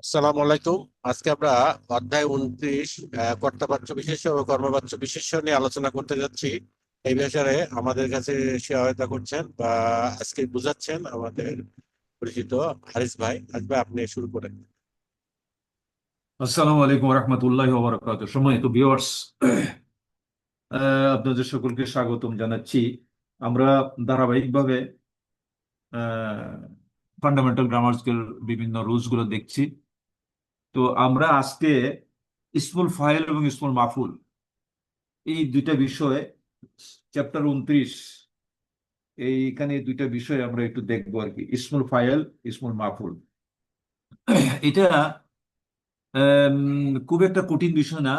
আসসালামু আলাইকুম। আজকে আমরা অধ্যায় উনত্রিশ কর্তাবাচ্য বিশেষ্য ও কর্মবাচ্য বিশেষ্য নিয়ে আলোচনা করতে যাচ্ছি। এই বিষয়ে আমাদের কাছে সহায়তা করছেন বা আজকে বুঝাচ্ছেন আমাদের পরিচিত হারিস ভাই। হারিস ভাই, আপনি শুরু করেন। আসসালামু আলাইকুম রহমতুল্লাহ ওবরাকাত সম্মানিত ভিউয়ার্স আপনাদের সকলকে স্বাগতম জানাচ্ছি। আমরা ধারাবাহিকভাবে ফান্ডামেন্টাল গ্রামার স্কেল বিভিন্ন রুলসগুলো দেখছি। তো আমরা আজকে ইসমুল ফাইল এবং ইসমুল মাফুল এই দুইটা বিষয়ে চ্যাপ্টার উনত্রিশ, এইখানে দুইটা বিষয় আমরা একটু দেখব আর কি। ইসমুল ফাইল ইসমুল মাফুল। এটা খুব একটা কঠিন বিষয় না,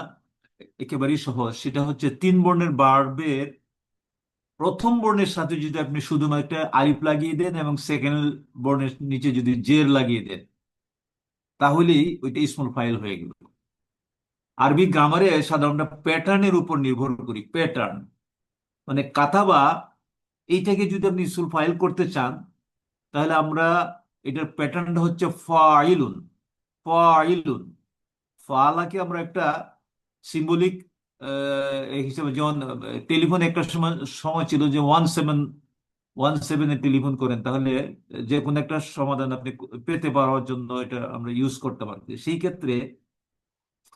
একেবারেই সহজ। সেটা হচ্ছে তিন বর্ণের বার্বের প্রথম বর্ণের সাথে যদি আপনি শুধুমাত্র আলিফ লাগিয়ে দেন এবং সেকেন্ড বর্ণের নিচে যদি জের লাগিয়ে দেন তাহলেই ওইটা স্মল ফাইল হয়ে গেল। আরবি গ্রামারে সাধারণত প্যাটার্নের উপর নির্ভর করি প্যাটার্ন মানে কাথাবা এইটাকে যদি আপনি স্মল ফাইল করতে চান, তাহলে আমরা এটার প্যাটার্নটা হচ্ছে ফাইলুন ফাইলুন ফালাকে আমরা একটা সিম্বলিক হিসেবে যেমন টেলিফোন একটা সময় সময় ছিল যে ওয়ান সেভেন ওয়ান সেভেনে টেলিফোন করেন, তাহলে যে কোনো একটা সমাধান আপনি পেতে পারার জন্য এটা আমরা ইউজ করতে পারি সেই ক্ষেত্রে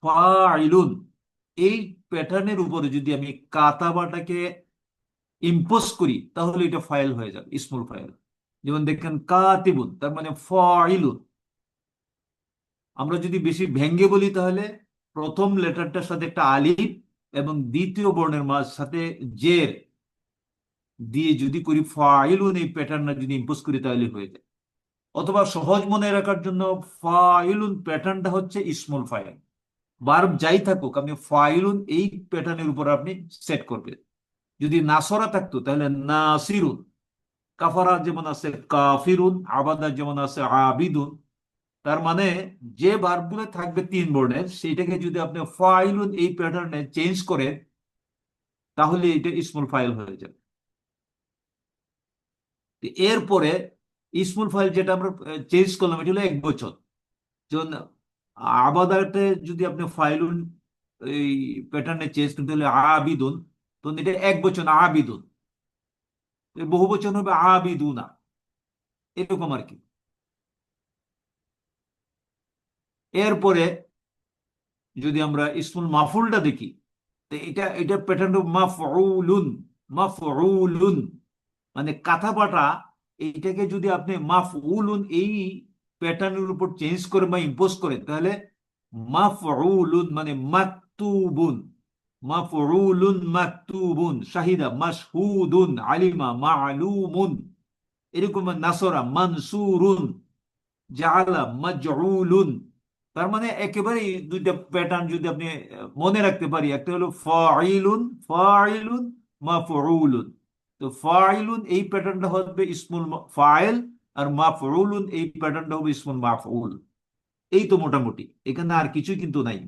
ফাইলুন, এই প্যাটার্নের উপরে যদি আমি কাতাবাটাকে ইম্পোজ করি, তাহলে এটা ফাইল হয়ে যাবে স্মল ফাইল যেমন দেখেন কাতিবুন, তার মানে ফাইলুন। আমরা যদি বেশি ভেঙ্গে বলি তাহলে, প্রথম লেটারটার সাথে একটা আলিফ এবং দ্বিতীয় বর্ণের মাঝ সাথে জের। দিয়ে যদি করি ফাইলুন এই প্যাটার্নটা যদি ইম্পোজ করি তাহলে হয়ে যায়। অথবা সহজ মনে রাখার জন্য ফাইলুন প্যাটার্নটা হচ্ছে স্মল ফাইল বার্ব যাই থাকুক, আপনি ফাইলুন এই প্যাটার্নের উপর আপনি সেট করবেন। যদি নাসরা থাকতো, তাহলে নাসিরুন। কাফারা যেমন আছে কাফিরুন, আবাদা যেমন আছে আবিদুন। তার মানে যে ভার্বগুলো থাকবে তিন বর্ণের, সেইটাকে যদি আপনি ফাইলুন এই প্যাটার্নে চেঞ্জ করে তাহলে এটা স্মল ফাইল হয়ে যাবে। এরপরে স্মল ফাইল যেটা আমরা চেঞ্জ করলাম, এটা হলো এক বছর। যেমন আবাদাতে যদি আপনি ফাইলুন এই প্যাটার্নে চেঞ্জ করতে হলে আবিদুন তখন এটা এক বছর আবিদুন। বহু বছর হবে আবিদুনা। এরকম আর কি। এরপরে যদি আমরা ইসমুল মাফুলটা দেখি, তো এটা এটা প্যাটার্ন মাফউলুন মাফউলুন। মানে কাথাপাটা এইটাকে যদি আপনি মাফউলুন, এই প্যাটার্নের উপর চেঞ্জ করে বা ইম্পোজ করে, তাহলে মাফউলুন মানে মাকতুবুন, মাফউলুন মাকতুবুন, শাহিদা, মাশহুদুন, আলিমা মালুমুন এরকম নাসরা, মানসুরুন, জাআলা, মাজউলুন, তার মানে একেবারে দুইটা প্যাটার্ন যদি আপনি মনে রাখতে পারি, একটা হলো ফাইলুন ফাইলুন মাফউলুন। তো ফাইলুন এই প্যাটার্নটা হবে ইসমুল ফাইল আর মাফউলুন এই প্যাটার্নটা হবে ইসমুল মাফউল। এই তো মোটামুটি, এখানে আর কিছুই কিন্তু নাই।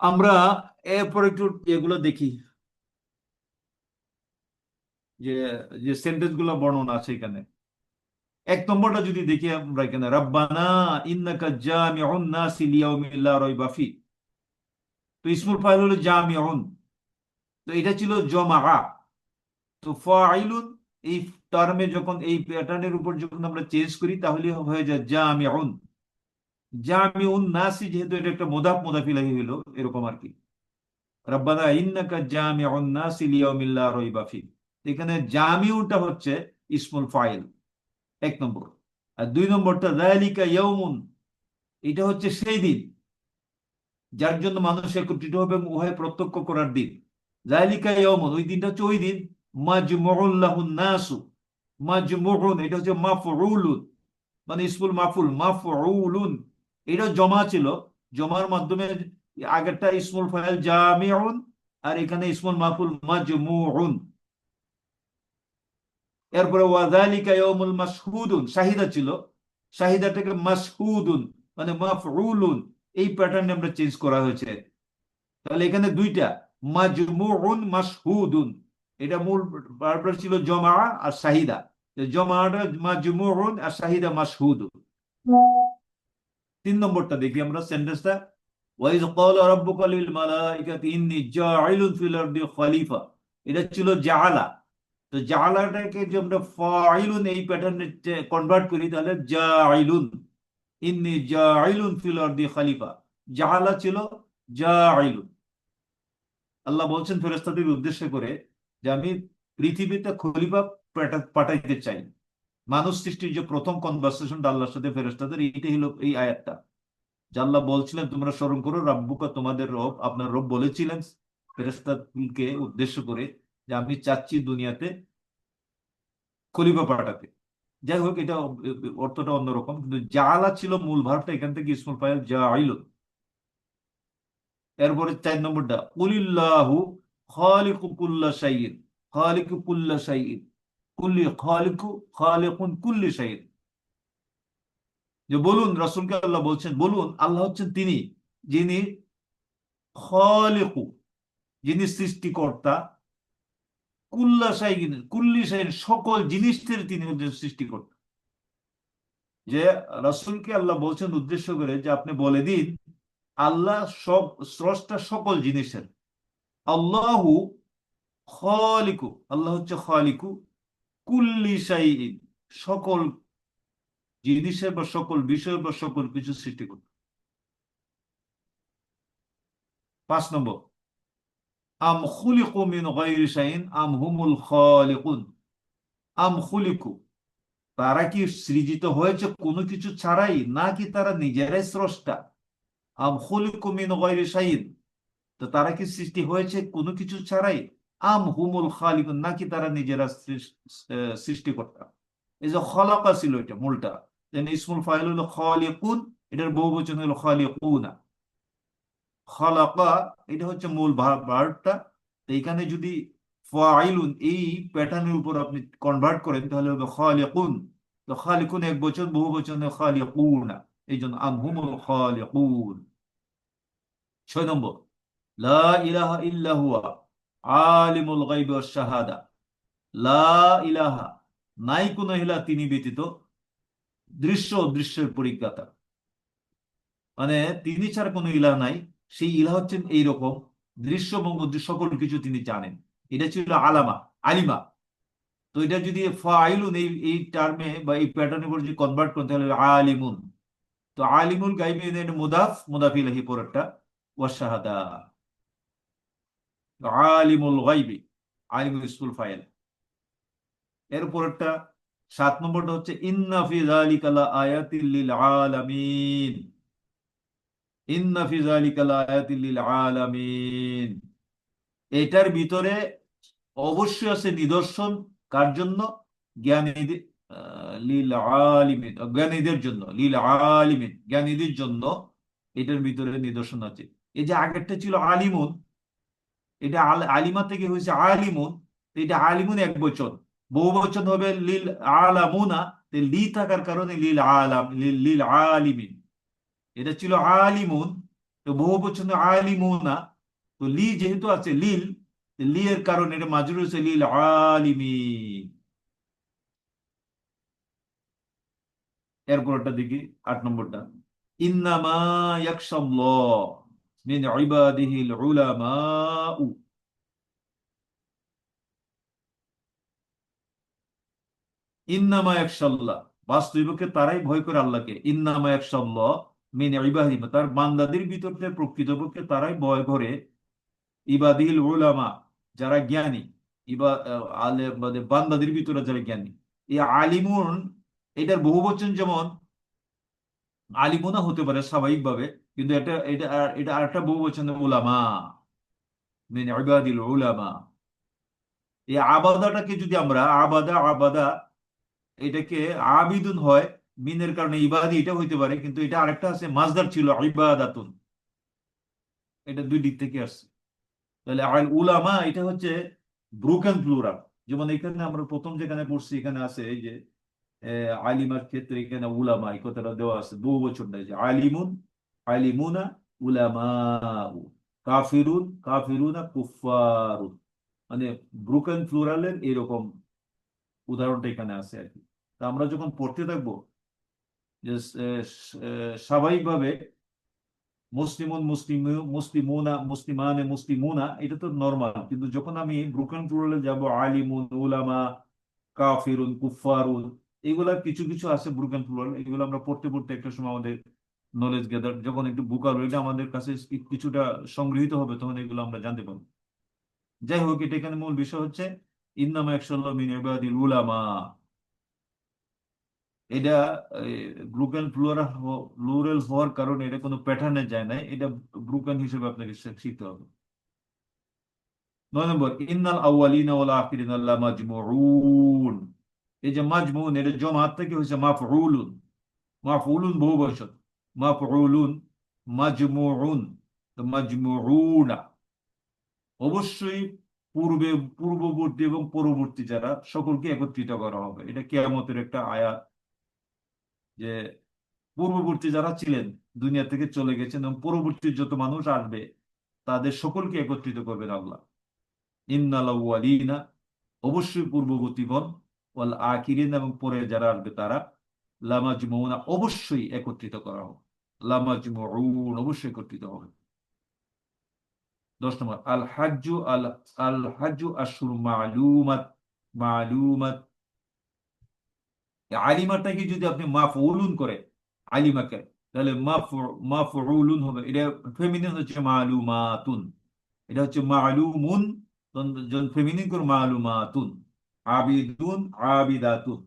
আমরা এরপর একটু এগুলো দেখি। যে যে সেন্টেন্সগুলো বর্ণনা আছে এখানে। এক নম্বরটা যদি দেখি আমরা এখানে, রব্বানা ইন্নাকা জামিউন নাসি লিয়াউমিল লা রাইবা ফি। তো ইসমুল ফাইল হলো জামিউন। তো এটা ছিল জমা তো ফাইলুন এই টার্মে যখন, এই প্যাটার্নের উপর যখন আমরা চেঞ্জ করি, তাহলে হয়ে যায় জামিউন। জামিউন নাসি, যেহেতু এটা একটা মোদাফ মোদাফিলাহি হলো এরকম আর কি। রব্বানা ইন্নাকা জামিউন নাসি লিয়াউমিল লা রাইবা ফি। এখানে জামিউটা হচ্ছে ইসমুল ফাইল, এক নম্বর। আর দুই নম্বরটা রায়ালিকা ইয়মুন এটা হচ্ছে সেই দিন, যার জন্য মানুষ একত্রিত হবে এবং উভয় প্রত্যক্ষ করার দিন। রায়ালিকা ইয়মুন ওই দিনটা হচ্ছে ওই দিন। মাজমুল্লাহুন নাসু মাজমুন এটা হচ্ছে মাফউলুন মানে ইসমুল মাফুল মাফউলুন এটা জমা ছিল। জমার মাধ্যমে আগেরটা ইসমুল ফাইল জামিউন, আর এখানে ইসমুল মাফুল মাজমুউন। এরপরে ইয়াউমুল মাশহুদুন, শাহিদা ছিল। শাহিদাটাকে মাশহুদুন মানে মাফউলুন। এই প্যাটার্নে আমরা চেঞ্জ করা হয়েছে। তাহলে এখানে দুইটা। মাজমুউন মাশহুদুন এটা মূল বারবার ছিল জমা আর শাহিদা জমাটা মাজমুউন আর শাহিদা মাশহুদুন তিন নম্বরটা দেখি আমরা সেন্টেন্সটা ওয়াইজ ক্বালা রাব্বুকা লিল মালাইকাতি ইন্নী জাইলুন ফিল আরদি খলিফা। এটা ছিল জাআলা। তো জাআলাটাকে যে আমরা ফাইলুন এই প্যাটার্নে কনভার্ট করি তাহলে জাইলুন ইন্নী জাইলুন ফিল আরদি খলিফা। জাআলা ছিল জাইলুন আল্লাহ বলছেন, ফেরেশতাদের উদ্দেশ্য করে যে আমি পৃথিবীতে খলিফা পাঠাইতে চাই। মানুষ সৃষ্টির যে প্রথম কনভার্সেশনটা আল্লাহর সাথে ফেরেশতাদের এইটাই হলো এই আয়াতটা। যে আল্লাহ বলছিলেন, তোমরা স্মরণ করো, রাব্বুকা তোমাদের রব, আপনার রব বলেছিলেন ফেরেশতাকে উদ্দেশ্য করে যে আমি চাচ্ছি দুনিয়াতে খলিফা পাঠাতে। যাই হোক, এটা অর্থটা অন্যরকম, কিন্তু জালা ছিল মূল ভাবটা এখান থেকে ইসমুল যা জাইল এরপরে চার নম্বরটা, কুলিল্লাহু খালিকু কুল্লা শাইইন, খালিকু কুল্লা শাইইন, কুল্লি, খালিকু খালিকুন কুল্লি শাইইন। যে বলুন, রাসূলকে আল্লাহ বলছেন, বলুন, আল্লাহ হচ্ছেন তিনি যিনি খালিকু, যিনি সৃষ্টিকর্তা, কুল্লা শাইইন, কুল্লি শাইইন সকল জিনিসের তিনি হচ্ছেন সৃষ্টিকর্তা। যে রাসূলকে আল্লাহ বলছেন উদ্দেশ্য করে যে আপনি বলে দিন আল্লাহ সব, স্রষ্টা সকল জিনিসের। আল্লাহু খালিকু, আল্লাহ হচ্ছে খালিকু, কুল্লি শাইইন, সকল জিনিসের বা সকল বিষয় বা সকল কিছু সৃষ্টি করতে পাঁচ নম্বর, আম খুলিকু মিন গায়রি আম হুমুল খালিকুন। আম খুলিকু, তারা কি সৃজিত হয়েছে কোনো কিছু ছাড়াই, নাকি তারা নিজেরাই স্রষ্টা? আম খুলিকু তো তারা কি সৃষ্টি হয়েছে? কোনো কিছু ছাড়াই আম হুমুল খালিকুন, নাকি তারা নিজেরা সৃষ্টিকর্তা? এই যে খলাকা ছিল এটা, মূলটা। ইসমুল ফাইল হলো খালিকুন, এটার বহুবচন হলো খালিকুনা। খলাকা, এটা হচ্ছে মূল ভার্বটা। তো এখানে যদি ফাইলুন, এই প্যাটার্নের উপর আপনি কনভার্ট করেন, তাহলে হবে খালিকুন। তো খালিকুন এক বচন, বহু বচন খালিকুনা। এই জন্য আমহুমুল খালিকুন। ছয় নম্বর, লা ইলাহা ইল্লা হুয়া আলিমুল গায়বি ওয়াশ শাহাদা। লা ইলাহা, নাই কোনো ইলা তিনি ব্যতীত, দৃশ্য দৃশ্যের পরিজ্ঞাতা। মানে তিনি ছাড়া কোনো ইলাহ নাই, সেই ইলাহ হচ্ছেন এইরকম দৃশ্য এবং সকল কিছু তিনি জানেন। এটা ছিল আলামা, আলিমা। তো এটা যদি ফাইলুন এই এই টার্মে বা এই প্যাটার্নে করে যদি কনভার্ট করতে হলে আলিমুন। তো আলিমুল গাইবি মুদাফ মুদাফ ইলাহি পরেরটা ওয়াশাহাদা আলিমুল গাইবি, আলিমুল ইসকুল ফাইল এর পরেরটা, সাত নম্বরটা হচ্ছে, ইন্না ফি যালিকা লা আয়াতিল লিল আলামিন। ইন্না ফি যালিকা আয়াতিল আলামিন। এটার ভিতরে অবশ্যই আছে নিদর্শন। কার জন্য? জ্ঞানীদের লিল আলিমিন জ্ঞানীদের জন্য লিল আলিমিন জ্ঞানীদের জন্য এটার ভিতরে নিদর্শন আছে। এই যে আগেরটা ছিল আলিমুন, এটা আলিমা থেকে হয়েছে আলিমুন এটা আলিমুন এক বচন। বহু বচন হবে লিল আলামুনা লি থাকার কারণে লিল আলাম লিল আলিমিন এটা ছিল আলিমুন, তো বহু বচন আলিমুনা, তো লি যেহেতু আছে লিল লি এর কারণে এটা মাজরুর লিল আলিমিন এরপরটা দেখি আট নম্বরটা। ইবাদিহিল তারাই ভয় করে আল্লাহকে। ইন্নামা ইয়াখশাল্লাহ মিন ইবাদিহি, তার বান্দাদের ভিতরে প্রকৃতপক্ষে তারাই ভয় করে। ইবাদিল উলামা, যারা জ্ঞানী, ইবা আলে মানে বান্দাদের ভিতরে যারা জ্ঞানী। এই আলিমুন এটার বহু বচন যেমন আলিমুনা হতে পারে স্বাভাবিকভাবে, কিন্তু এটা এটা আর- এটা আরেকটা বহু বচন উলামা। মিন ইবাদিল উলামা। এই আবাদাটাকে যদি আমরা, আবাদা আবাদা, এটাকে আবিদুন হয়, মিনের কারণে ইবাদি এটা হইতে পারে, কিন্তু এটা আরেকটা আছে মাজদার ছিল ইবাদাতুন। এটা দুই দিক থেকে আসছে। তাহলে আল উলামা, এটা হচ্ছে ব্রোকেন প্লুরাল যেমন এখানে আমরা প্রথম যেখানে পড়ছি, এখানে আছে এই যে আলিমার ক্ষেত্রে এখানে উলামা, এই কথাটা দেওয়া আছে। বহু বছর যে আলিমুন, আলিমুনা উলামা কাফিরুন, কাফিরুনা কুফারুন মানে ব্রোকেন প্লুরালের এরকম উদাহরণটা এখানে আছে আর কি। তা আমরা যখন পড়তে থাকব, যে স্বাভাবিকভাবে মুসলিমুন মুসলিম, মুসলিমুনা, মুসলিমানে মুসলিমুনা, এটা তো নর্মাল কিন্তু যখন আমি ব্রোকেন প্লুরালে যাব, আলিমুন, উলামা, কাফিরুন কুফারুন এগুলা কিছু কিছু আছে ব্রোকেন প্লুরাল এগুলো আমরা পড়তে পড়তে একটা সময় আমাদের নলেজ গেদার যখন একটু বুকার এটা আমাদের কাছে কিছুটা সংগৃহীত হবে, তখন এগুলো আমরা জানতে পারব। যাই হোক, এটা এখানে মূল বিষয় হচ্ছে, ইন্নামা একশাল্লাহ মিন ইবাদিল উলামা। এটা ব্রুকেন প্লুরাল প্লুরাল হওয়ার কারণে এটা কোনো প্যাটার্নে যায় না এটা ব্রুকেন হিসেবে আপনাকে শিখতে হবে। নয় নম্বর, ইন্নাল আউয়ালিনা ওয়াল আখিরিনা লা মাজমুউন এই যে মাজমুন, এটা জমাত থেকে হয়েছে মাফউলুন। মাফউলুন বহু বচন মাফউলুন মাজমুউন, তো মাজমুউনা। অবশ্যই পূর্বে, পূর্ববর্তী এবং পরবর্তী যারা, সকলকে একত্রিত করা হবে। এটা কিয়ামতের একটা আয়াত। যে পূর্ববর্তী যারা ছিলেন, দুনিয়া থেকে চলে গেছেন এবং পরবর্তী যত মানুষ আসবে, তাদের সকলকে একত্রিত করবেন আল্লাহ। ইন্নাল আউয়ালিনা, অবশ্যই পূর্ববর্তীগণ ওয়াল আখিরিন এবং পরে যারা আসবে তারা অবশ্যই একত্রিত করা হবে। অবশ্যই একত্রিত হবে। দশ নম্বর, আল আল আল আশুর মালুমাত মালুমাত। আলিমাটাকে যদি আপনি মাফউলুন করে আলিমাকে, তাহলে মাফউলুন হবে। এটা ফেমিনিন হচ্ছে মালুমাতুন। এটা হচ্ছে মালুমুন ফেমিনিন করে মালুমাতুন। আবিদুন আবিদাতুন।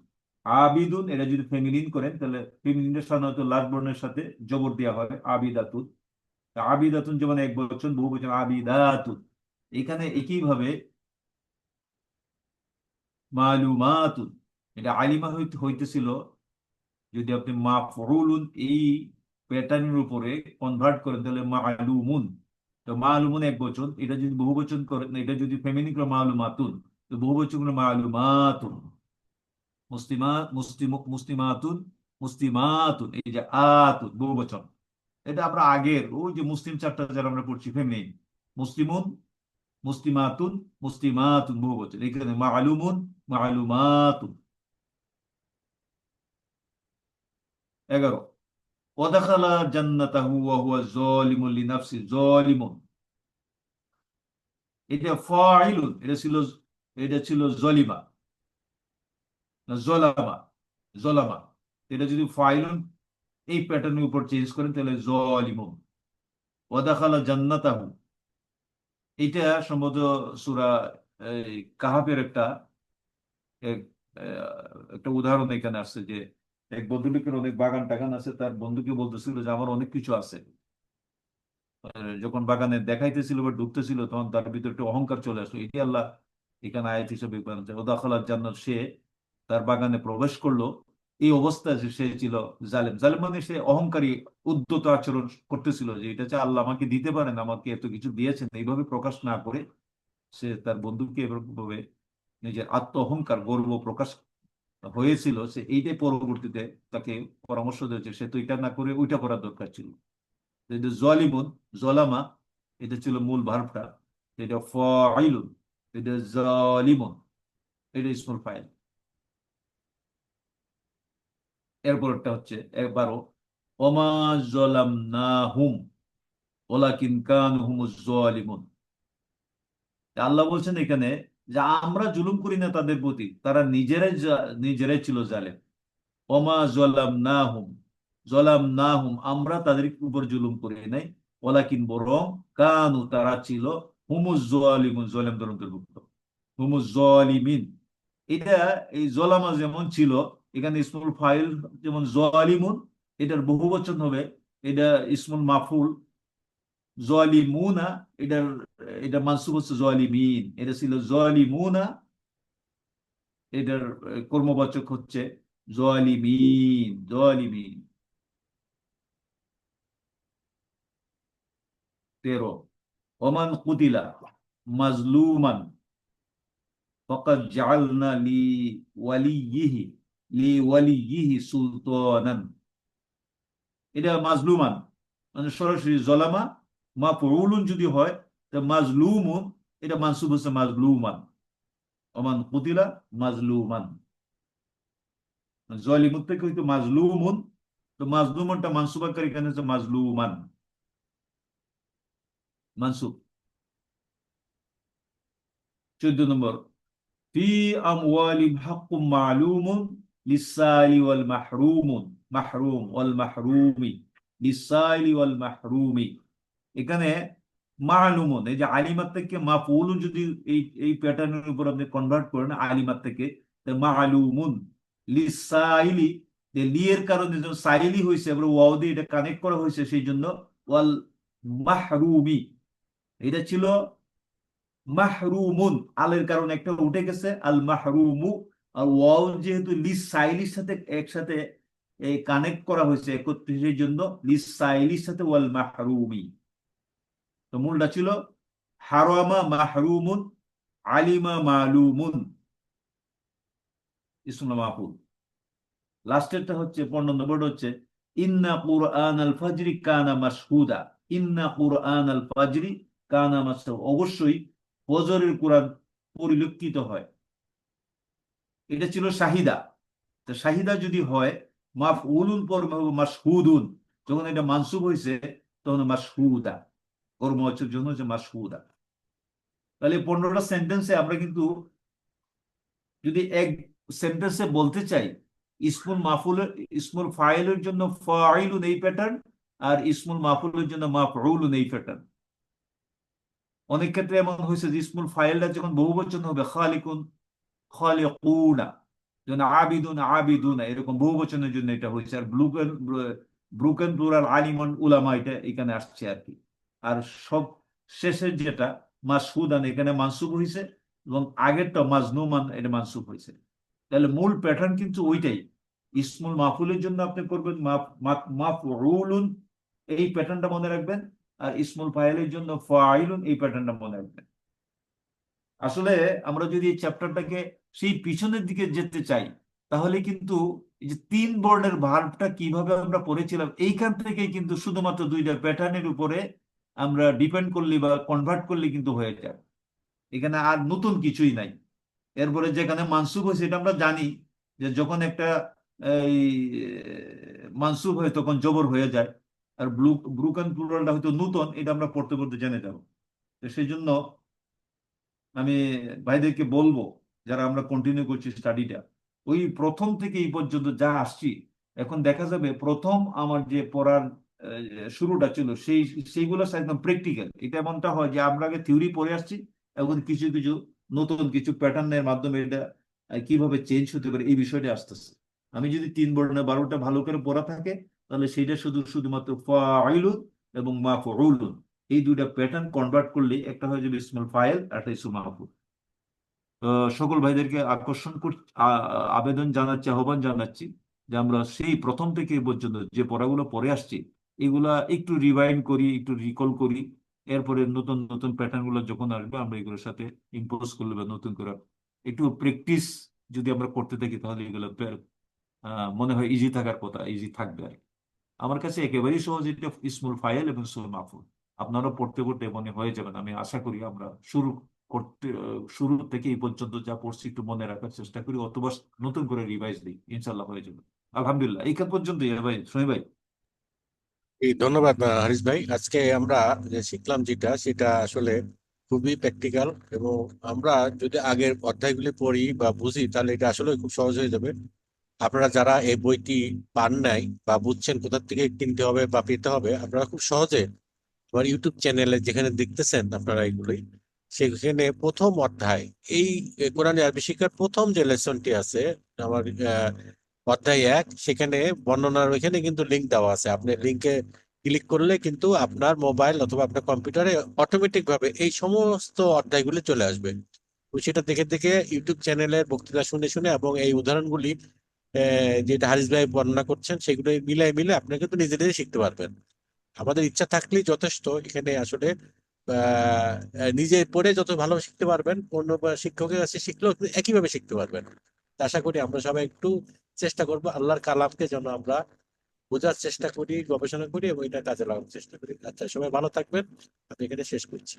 আবিদুন, এটা যদি ফেমিনিন করেন, তাহলে ফেমিনিনের সাধারণত লাট বর্ণের সাথে জবর দেওয়া হবে আবিদাতুন। আবিদাতুন যেমন এক বচন, বহু বচন, আবিদাতুন। এখানে একইভাবে মালুমাতুন। এটা আলিমা হইতে, হইতেছিল, যদি আপনি মা ফরুলুন এই প্যাটার্নের উপরে কনভার্ট করেন, তাহলে মালুমুন। তো মালুমুন এক বচন, এটা যদি বহু বচন করেন, এটা যদি ফেমিনিন করে, মালুমাতুন। তো বহু বচন মালুমাতুন মুসলিমা মুসলিম মুসলিমাতুন মুসলিমাতুন এই যে আতুন বহু বচন এটা আমরা আগের ওই যে মুসলিম চারটা যারা আমরা পড়ছি ফেমিনিন মুসলিমুন মুসলিমাতুন মুসলিমাতুন বহু বচন এখানে মালুমুন মালুমাতুন এগারো ওদাখালা হুয়া এটা ফাইলুন এটা এটা ছিল জলিমা। না, জলামা জলামা। এটা যদি ফাইলুন, এই প্যাটার্নের উপর চেঞ্জ করেন, তাহলে জলিমুন। ওদাখালা জান্নাতাহু। এটা সম্ভবত সুরা কাহাবের একটা একটা উদাহরণ এখানে আসছে যে, এক বন্ধুলোকের অনেক বাগান টাগান আছে, তার বন্ধুকে বলতেছিল যে, আমার অনেক কিছু আছে। যখন বাগানে দেখাইতেছিল বা ঢুকতেছিল, তখন তার ভিতরে একটা অহংকার চলে আসলো। এটি আল্লাহ এখানে আয়াত হিসেবে ওদাখালাত জান্নাত সে তার বাগানে প্রবেশ করল। এই অবস্থায় সে ছিল জালেম। জালেম মানে সে অহংকারী উদ্যত আচরণ করতেছিল যে এটা আল্লাহ আমাকে দিতে পারেন, আমাকে এত কিছু দিয়েছেন, এইভাবে প্রকাশ না করে সে তার বন্ধুকে এভাবে নিজের আত্ম অহংকার গর্ব প্রকাশ হয়েছিল। সে এইটাই পরবর্তীতে তাকে পরামর্শ দিয়েছে, সে তো এটা না করে ওইটা করার দরকার ছিল। জলিমুন জলামা এটা ছিল মূল ভার্বটা। এটা ফাইলুন এটা জলিমুন এটা ইসমুল ফাইল এরপরটা হচ্ছে একবারও, ওমা জলাম না হুম ওলাকিন কান হুমুজ জলিমুন আল্লাহ বলছেন এখানে যে আমরা জুলুম করি না তাদের প্রতি, তারা নিজেরাই নিজেরাই ছিল জালেম। ওমা জলাম না হুম জলাম না হুম আমরা তাদের উপর জুলুম করি নাই। ওলাকিন বরং কানু, তারা ছিল হুমুজ জলিমুন জলেমদের অন্তর্ভুক্ত এটা এই জলামা যেমন ছিল, এখানে ইসমুল ফাইল যেমন জলিমুন এটার বহু বচন হবে। এটা ইসমুল মাফুল। জলিমুনা এটার, এটা মানসুব হচ্ছে জলিমিন এটা ছিল জলিমুনা এটার কর্মবাচক হচ্ছে জলিমিন জলিমিন তেরো। ওমান কুতিলা মাজলুমান ফকাদ জাআলনা লি ওয়ালিয়িহি লি ওয়ালিয়িহি সুলতানান এটা মাজলুমান। মানে সরাসরি জলামা মা পড়ুলুন যদি হয়, তা মাজলুমুন, এটা মানসুব হচ্ছে মাজলুমান। ওমান কুতিলা মাজলুমান। জলিমুন থেকে হয়তো মাজলুমুন, তো মাজলুমানটা মানসুবাকারী এখানে হচ্ছে মাজলুমান? মানসুব চোদ্দ নম্বর ফি আমওয়ালিম হাক্কুম মালুমুন লিসাইলি ওয়াল মাহরুমুন মাহরুম ওয়াল মাহরুমি লিসাইলি ওয়াল মাহরুমি এখানে মালুমুন এই যে আলিমাত থেকে মাফউলুন যদি এই এই প্যাটার্নের উপর আপনি কনভার্ট করেন আলিমাত থেকে মালুমুন লিসাইলি যে লিয়ের কারণে সাইলি হয়েছে এবার ওয়াও দিয়ে এটা কানেক্ট করা হয়েছে সেই জন্য ওয়াল মাহরুমি এটা ছিল মাহরুমুন, আলের কারণে একটা উঠে গেছে, আল মাহরুমু, আর ওয়াও যেহেতু লিস সাইলির সাথে একসাথে কানেক্ট করা হয়েছে একত্রে সেই জন্য, লিস সাইলির সাথে ওয়াল মাহরুমি। তো মূলটা ছিল হারামা মাহরুমুন, আলিমা মালুমুন। ইসলাম মাহফুল লাস্টেরটা হচ্ছে পনেরো নম্বরটা হচ্ছে ইন্না কুরআন আল ফাজরি কানা মাসহুদা ইন্না কুরআন আল ফাজরি কানা মাসহুদা অবশ্যই ফজরের কোরআন পরিলক্ষিত হয়। এটা ছিল শাহিদা। তো শাহিদা যদি হয় মাফ উলুন পর মাসহুদুন যখন এটা মানসুব হয়েছে তখন মাসহুদা কর্মবাচক জন্য হচ্ছে মাসহুদা তাহলে পনেরোটা সেন্টেন্সে আমরা কিন্তু যদি এক সেন্টেন্সে বলতে চাই, ইসমুল মাফুলের, ইসমুল ফাইলের জন্য ফাইলুন এই প্যাটার্ন আর ইসমুল মাফুলের জন্য মাফ মাফউলুন এই প্যাটার্ন অনেক ক্ষেত্রে এমন হয়েছে যে ইসমুল ফাইলটা যখন বহু বচন হবে, খালিকুন, খালিকুনা যেমন আবিদুন, আবিদুনা, এরকম বহু বচনের জন্য এটা হয়েছে। আর ব্লুকেন ব্রুকেন প্লুরাল আলিমন উলামা এটা এখানে আসছে আর কি। আর সব শেষের যেটা, মাসহুদান, এখানে মানসুব হয়েছে এবং আগেরটা মাজনুমান, এটা মানসুব হয়েছে। তাহলে মূল প্যাটার্ন কিন্তু ওইটাই। ইসমুল মাহফুলের জন্য আপনি করবেন মাফউলুন এই প্যাটার্নটা মনে রাখবেন। আর ইসমুল ফাইলের জন্য ফাইলুন এই প্যাটার্নটা মনে রাখবেন। আসলে আমরা যদি এই চ্যাপ্টারটাকে সেই পিছনের দিকে যেতে চাই, তাহলে কিন্তু যে তিন বর্ণের ভার্বটা কীভাবে আমরা পড়েছিলাম, এইখান থেকে কিন্তু শুধুমাত্র দুইটা প্যাটার্নের উপরে আমরা ডিপেন্ড করলে বা কনভার্ট করলে কিন্তু হয়ে যায়। এখানে আর নতুন কিছুই নাই। এরপরে যেখানে মানসুব হয় সেটা আমরা জানি যে যখন একটা, এই মানসুব হয় তখন জবর হয়ে যায়। আর ব্লু ব্রুকান প্লুরালটা হয়তো নূতন, এটা আমরা পড়তে পড়তে জেনে যাব। তো সেই জন্য আমি ভাইদেরকে বলব, যারা আমরা কন্টিনিউ করছি স্টাডিটা ওই প্রথম থেকে এই পর্যন্ত যা আসছি, এখন দেখা যাবে প্রথম আমার যে পড়ার শুরুটা ছিল, সেই, সেইগুলো একদম প্র্যাকটিক্যাল এটা এমনটা হয় যে আমরা আগে থিওরি পড়ে আসছি, এখন কিছু কিছু নতুন কিছু প্যাটার্নের মাধ্যমে এটা কীভাবে চেঞ্জ হতে পারে এই বিষয়টা আসতেছে। আমি যদি তিন বর্ণের বারোটা ভালো করে পড়া থাকে তাহলে সেইটা শুধু শুধুমাত্র ফাইলুন এবং মাফউলুন। এই দুইটা প্যাটার্ন কনভার্ট করলে একটা হয়ে যাবে ইসমুল ফাইল একটা ইসমুল মাহফুল সকল ভাইদেরকে আকর্ষণ কর আবেদন জানাচ্ছি, আহ্বান জানাচ্ছি যে আমরা সেই প্রথম থেকে পর্যন্ত যে পড়াগুলো পড়ে আসছি, এগুলা একটু রিভাইন্ড করি, একটু রিকল করি। এরপরে নতুন নতুন প্যাটার্নগুলো যখন আসবে, আমরা এগুলোর সাথে ইম্পোজ করলে বা নতুন করে একটু প্র্যাকটিস যদি আমরা করতে থাকি, তাহলে এগুলো মনে হয় ইজি থাকার কথা ইজি থাকবে আর আমার কাছে একেবারেই সহজ এটা ইসমুল ফাইল এবং সুল মাহফুল আপনারা পড়তে পড়তে মনে হয়ে যাবেন আমি আশা করি আমরা শুরু করতে শুরু থেকে এই পর্যন্ত যা পড়ছি একটু মনে রাখার চেষ্টা করি, অথবা নতুন করে রিভাইজ দিই ইনশাল্লাহ হয়ে যাবে। আলহামদুলিল্লাহ। এইখান পর্যন্ত ভাই শোনি ভাই। ধন্যবাদ হারিস ভাই। আজকে আমরা যে শিখলাম যেটা, সেটা আসলে খুবই প্র্যাকটিক্যাল এবং আমরা যদি আগের অধ্যায়গুলি পড়ি বা বুঝি, তাহলে এটা আসলে খুব সহজ হয়ে যাবে। আপনারা যারা এই বইটি পান নাই বা বুঝছেন কোথা থেকে কিনতে হবে বা পেতে হবে আপনারা খুব সহজে আমার ইউটিউব চ্যানেলে যেখানে দেখতেছেন আপনারা এগুলি সেখানে প্রথম অধ্যায় এই কোরআন আরবি শিক্ষার প্রথম যে লেসনটি আছে আমার অধ্যায় এক সেখানে বর্ণনার ওইখানে কিন্তু লিঙ্ক দেওয়া আছে। আপনি লিঙ্কে ক্লিক করলে কিন্তু আপনার মোবাইল অথবা আপনার কম্পিউটারে অটোমেটিক ভাবে এই সমস্ত অধ্যায়গুলি চলে আসবে। সেটা দেখে দেখে ইউটিউব চ্যানেলের বক্তৃতা শুনে শুনে এবং এই উদাহরণগুলি যেটা হারিস ভাই বর্ণনা করছেন সেগুলো মিলাই মিলে আপনি কিন্তু নিজে নিজে শিখতে পারবেন। আমাদের ইচ্ছা থাকলেই যথেষ্ট, এখানে আসলে নিজে পড়ে যত ভালো শিখতে পারবেন, অন্য শিক্ষকের কাছে শিখলেও একইভাবে শিখতে পারবেন। আশা করি আমরা সবাই একটু চেষ্টা করব, আল্লাহর কালামকে যেন আমরা বোঝার চেষ্টা করি, গবেষণা করি এবং এটা কাজে লাগানোর চেষ্টা করি। আচ্ছা সবাই ভালো থাকবেন। আমি এখানে শেষ করছি।